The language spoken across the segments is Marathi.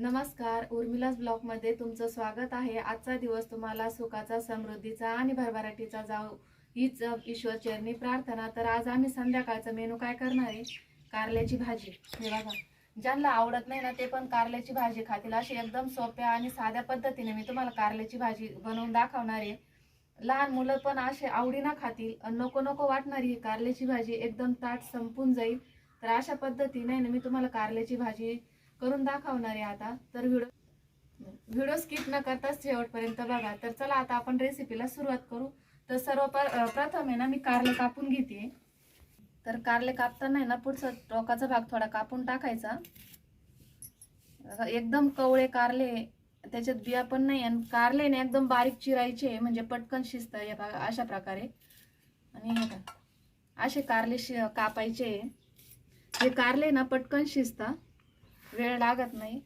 नमस्कार उर्मिलास ब्लॉकमध्ये तुमचं स्वागत आहे. आजचा दिवस तुम्हाला सुखाचा समृद्धीचा आणि भरभराटीचा जाऊ हीच ईश्वर चरणी प्रार्थना. तर आज आम्ही संध्याकाळचा मेनू काय करणार आहे? कारल्याची भाजी. हे बघा. ज्यांना आवडत नाही ना ते पण कारल्याची भाजी खातील. अशी एकदम सोप्या आणि साध्या पद्धतीने मी तुम्हाला कारल्याची भाजी बनवून दाखवणार आहे. लहान मुलं पण असे आवडीनं खातील. आणि नको नको वाटणारी ही कारल्याची भाजी. एकदम ताट संपून जाईल. तर अशा पद्धतीने ना मी तुम्हाला कारल्याची भाजी करून दाखवणार आहे आता. तर व्हिडिओ व्हिडिओ स्किप न करताच शेवटपर्यंत बघा. तर चला आता आपण रेसिपीला सुरुवात करू. तर सर्व प्रथम आहे ना मी कारले कापून घेते. तर कारले कापताना आहे ना पुढचा टोकाचा भाग थोडा कापून टाकायचा. एकदम कवळे कारले त्याच्यात बिया पण नाही आणि कारले ना एकदम बारीक चिरायचे म्हणजे पटकन शिस्त या भाग अशा प्रकारे. आणि असे कारले शि कापायचे. हे कारले ना पटकन शिजता. वेळ लागत नाही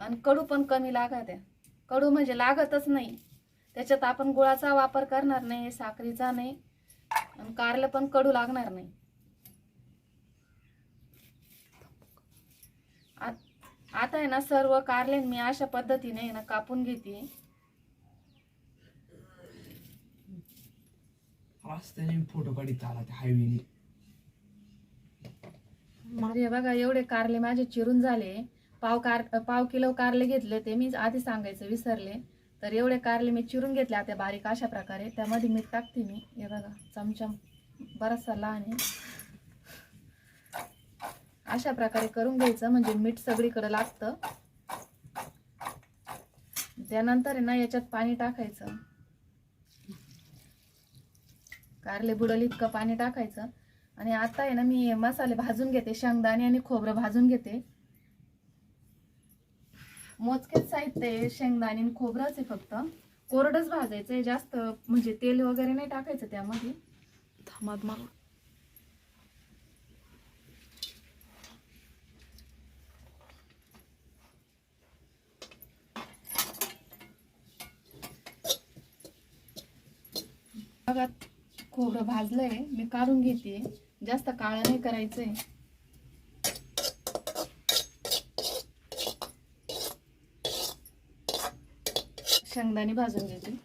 आणि कडू पण कमी लागत आहे. कडू म्हणजे लागतच नाही. त्याच्यात आपण गुळाचा वापर करणार नाही साखरीचा नाही आणि कारलं पण कडू लागणार नाही. आत- आता आहे ना सर्व कारले मी अशा पद्धतीने ना कापून घेते. फोटो काढित आला त्या हायवेने. तर म्हणजे हे बघा एवढे कारले माझे चिरून झाले. पाव कार पाव किलो कारले घेतले ते मी आधी सांगायचं विसरले. तर एवढे कारले मी चिरून घेतले आता बारीक अशा प्रकारे. त्यामध्ये मीठ टाकते मी. हे बघा चमचम बराचसा लहान आहे. अशा प्रकारे करून घ्यायचं म्हणजे मीठ सगळीकडे लागतं. त्यानंतर आहे ना याच्यात पाणी टाकायचं. कारले बुडल इतकं पाणी टाकायचं. आणि आता आहे ना मी मसाले भाजून घेते शेंगदाणे आणि खोबरं भाजून घेते. मोजकेच साहित्य आहे शेंगदाणे आणि खोबरंच आहे फक्त. कोरडच भाजायचं आहे जास्त म्हणजे तेल वगैरे नाही टाकायचं त्यामध्ये. थांबात मला खोबरं भाजलंय मी काढून घेते. जास्त काळं नाही करायचंय. शेंगदाणे भाजून घेते.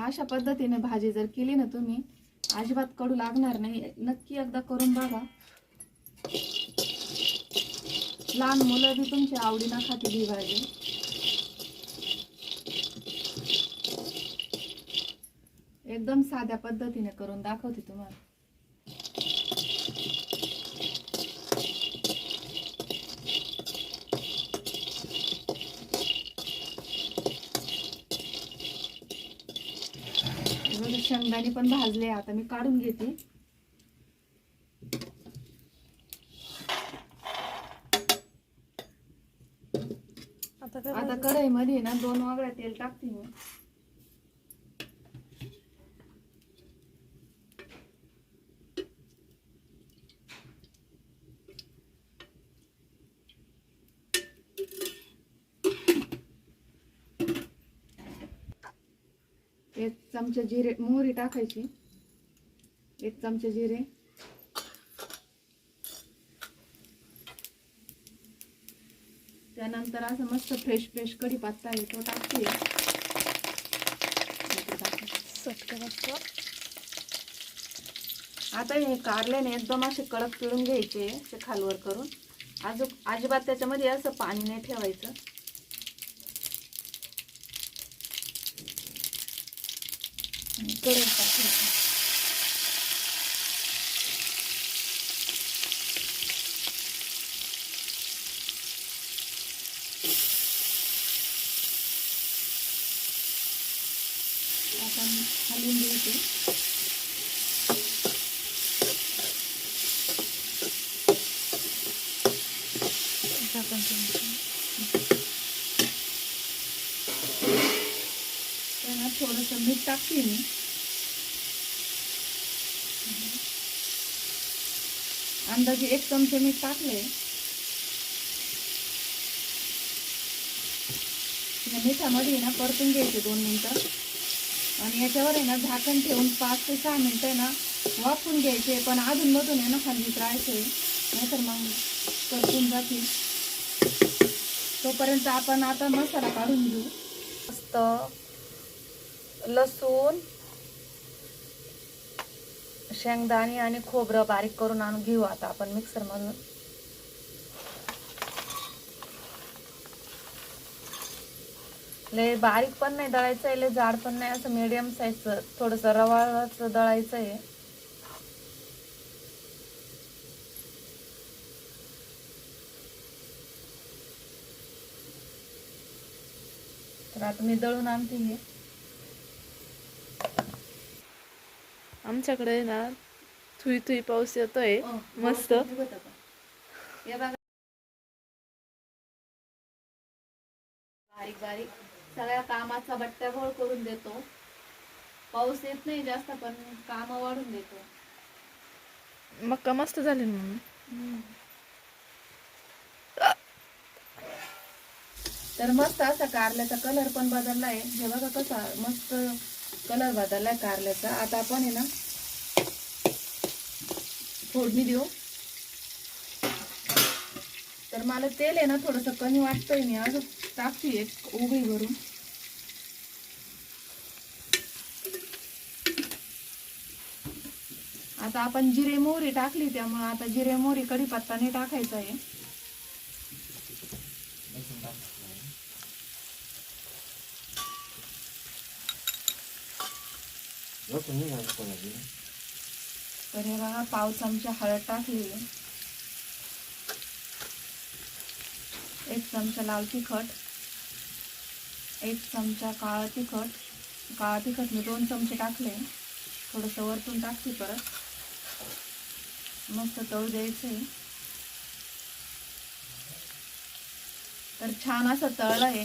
अशा पद्धतीने भाजी जर केली ना तुम्ही अजिबात कडू लागणार नाही. नक्की एकदा करून बघा. लहान मुलं बी तुमच्या आवडीनं खातील ही भाजी एकदम साध्या पद्धतीने करून दाखवते तुम्हाला. शेंगदाणे पण भाजले आता मी काढून घेते. आता कढई मध्ये ना दोन वागळ्या तेल टाकते मी. एक चमचा जिरे मोहरी टाकायची. एक चमचा जिरे. त्यानंतर असं मस्त फ्रेश फ्रेश कढीपत्ता आहे तो टाकते. आता हे कारल्याने एकदम असे कडक पिळून घ्यायचे ते खालवर करून. अजून अजिबात त्याच्यामध्ये असं पाणी नाही ठेवायचं. आणि टाकायचं. आपण हलवून घ्यायचे झाकण ठेवून. त्यांना थोडंसं मीठ टाकते मी. अंदाजे एक चमचे मीठ टाकले. मिठामध्ये ना परतून घ्यायचे दोन मिनटं. आणि याच्यावर आहे ना झाकण ठेवून पाच ते सहा मिनिटं आहे ना वाफून घ्यायचे. पण अधूनमधून आहे ना खाली राहायचे नाहीतर मग परतून जातील. तोपर्यंत आपण आता मसाला काढून घेऊ. मस्त लसूण शेंगदाणे आणि खोबरं बारीक करून आणून घेऊ आता आपण मिक्सरमधून. लय बारीक पण नाही दळायचं आहे लय जाड पण नाही असं मीडियम साईजचं थोडंसं रवाळच दळायचं आहे तर आता मी दळून आणते हे. आमच्याकडे ना थुई थुई पाऊस येतोय मस्त. बारीक बारीक. सगळ्या कामाचा बट्ट्याबोळ करून देतो. पाऊस येत नाही जास्त पण काम वाढून देतो. मक्का मस्त झाली ना मम्मी? तर मस्त असा कारल्याचा कलर पण बदललाय. हे बघा कसा मस्त कलर बदलला कारल्याचा. आता आपण आहे ना फोडणी देऊ. तर मला तेल आहे ना थोडस कमी वाटतंय मी अजून. टाकते एक उभी भरून. आता आपण जिरे मोहरी टाकली त्यामुळे आता जिरे मोहरी कढीपत्ता नाही टाकायचा आहे. तर हे बघा पाव चमचा हळद टाकली. एक चमचा लाल तिखट. एक चमचा काळा तिखट. काळा तिखट मी दोन चमचे टाकले. थोडंसं वरतून टाकते परत. मस्त तळू द्यायचे. तर छान असं तळलं आहे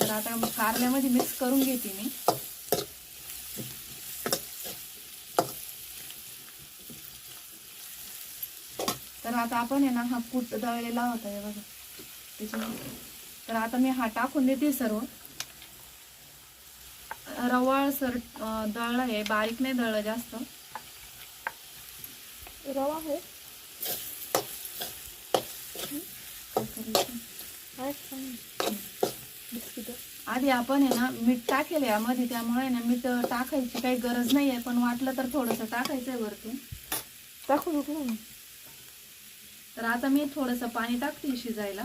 तर आता कारल्यामध्ये मिक्स करून घेते मी. आता आपण आहे ना हा कूट दळलेला होता हे बघा. त्याच्यामध्ये. तर आता मी हा टाकून देते सर्व. रवाळ सर दळलं आहे बारीक नाही दळलं जास्त. रवा आहे. आधी आपण आहे ना मीठ टाकेल यामध्ये त्यामुळे ना मीठ टाकायची काही गरज नाही आहे पण वाटलं तर थोडंसं टाकायचं आहे वरतून टाकू नको तर आता मी थोडंसं पाणी टाकते शिजायला.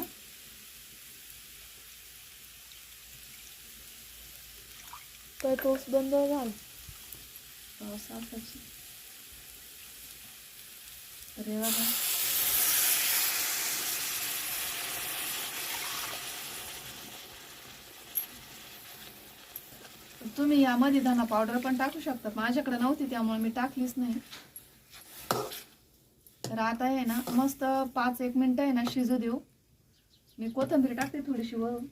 काय पाऊस बंद झाला? हे बघा. तुम्ही यामध्ये धना पावडर पण टाकू शकता. माझ्याकडे नव्हती त्यामुळे मी टाकलीच नाही. तर आता आहे ना मस्त पाच एक मिनिटं आहे ना शिजू देऊ. मी कोथिंबीर टाकते थोडीशी वरून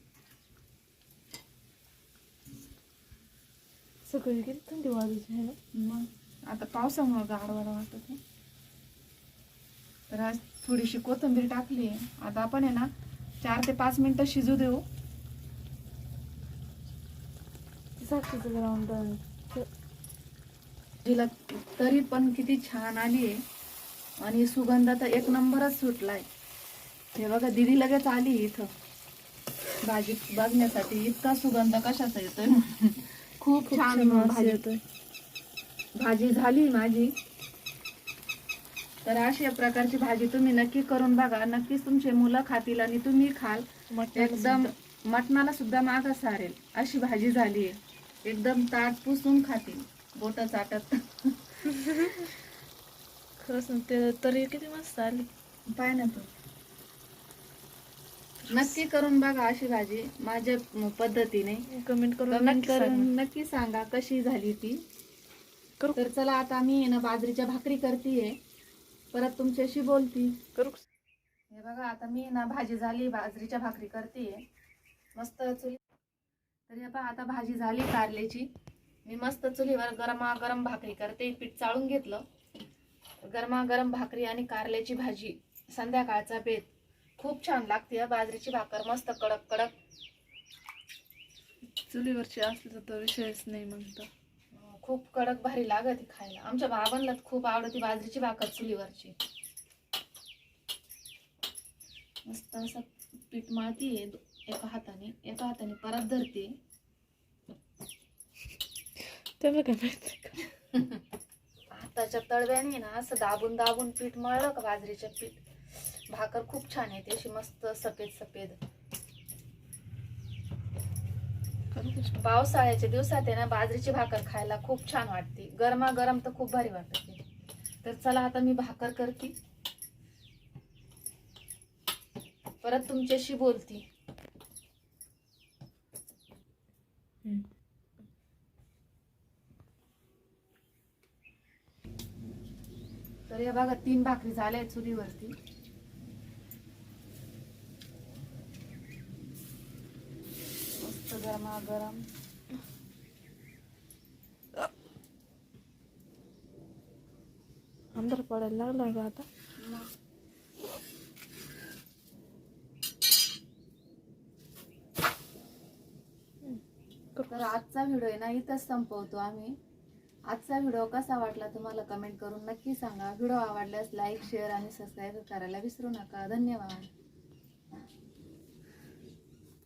सगळी किती थंडी वाजायची आहे मग आता पावसामुळे गारवारा वाटत. तर आज थोडीशी कोथिंबीर टाकली. आहे आता आपण आहे ना चार ते पाच मिनिटं शिजू देऊ. साखरेचं ग्राउंड तरी पण किती छान आली आहे. आणि सुगंध तर एक नंबरच सुटलाय. हे बघा दिदी लगेच आली इथं. भाजी बघण्यासाठी इतका सुगंध कशाचा येतोय? खूप छान भाजी. येतोय. भाजी झाली माझी. तर अशा प्रकारची भाजी तुम्ही नक्की करून बघा. नक्कीच तुमचे मुलं खातील आणि तुम्ही खाल. एकदम. मटणाला सुद्धा मागा सारेल. अशी भाजी झाली आहे एकदम ताट पुसून खातील. बोट चाटत. खरंच ना ते तरी किती मस्त आली. पाय ना तू. नक्की करून बघा अशी भाजी माझ्या पद्धतीने. कमेंट करून नक्की करून सांगा. नक्की सांगा कशी झाली ती. करू. तर चला आता मी आहे ना बाजरीच्या भाकरी करतीये. परत तुमच्याशी बोलती. करू. हे बघा आता मी ना भाजी झाली बाजरीच्या भाकरी करते मस्त चुली. तर हे पहा आता भाजी झाली कारल्याची. मी मस्त चुलीवर गरमागरम भाकरी करते. पीठ चाळून घेतलं. गरमागरम भाकरी आणि कारल्याची भाजी संध्याकाळचा बेत. खूप छान लागते बाजरीची भाकर मस्त कडक कडक. चुलीवरची असली तर तो विषयच नाही म्हणतो. खूप कडक भारी लागत खायला. आमच्या बाबांना खूप आवडती बाजरीची भाकर चुलीवरची. मस्त असं पीठ मळती एका हाताने एका हाताने परत धरते. त्याला काय माहिती हाताच्या तळव्याने ना असं दाबून दाबून पीठ मळलं का बाजरीचं पीठ? भाकर खूप छान येते अशी मस्त सफेद सफेद. पावसाळ्याच्या दिवसात आहे ना बाजरीची भाकर खायला खूप छान वाटते. गरमा गरम तर खूप भारी वाटते तर चला आता मी भाकर करते. परत तुमच्याशी बोलती. तर या बघा तीन भाकरी झाल्या आहेत चुलीवरती. मस्त गरमा गरम अंधार पडायला लागला का आता. तर आजचा व्हिडिओ आहे ना इथंच संपवतो आम्ही. आजचा व्हिडिओ कसा वाटला तुम्हाला कमेंट करून नक्की सांगा. व्हिडिओ आवडल्यास लाईक शेअर आणि सबस्क्राईब करायला विसरू नका. धन्यवाद.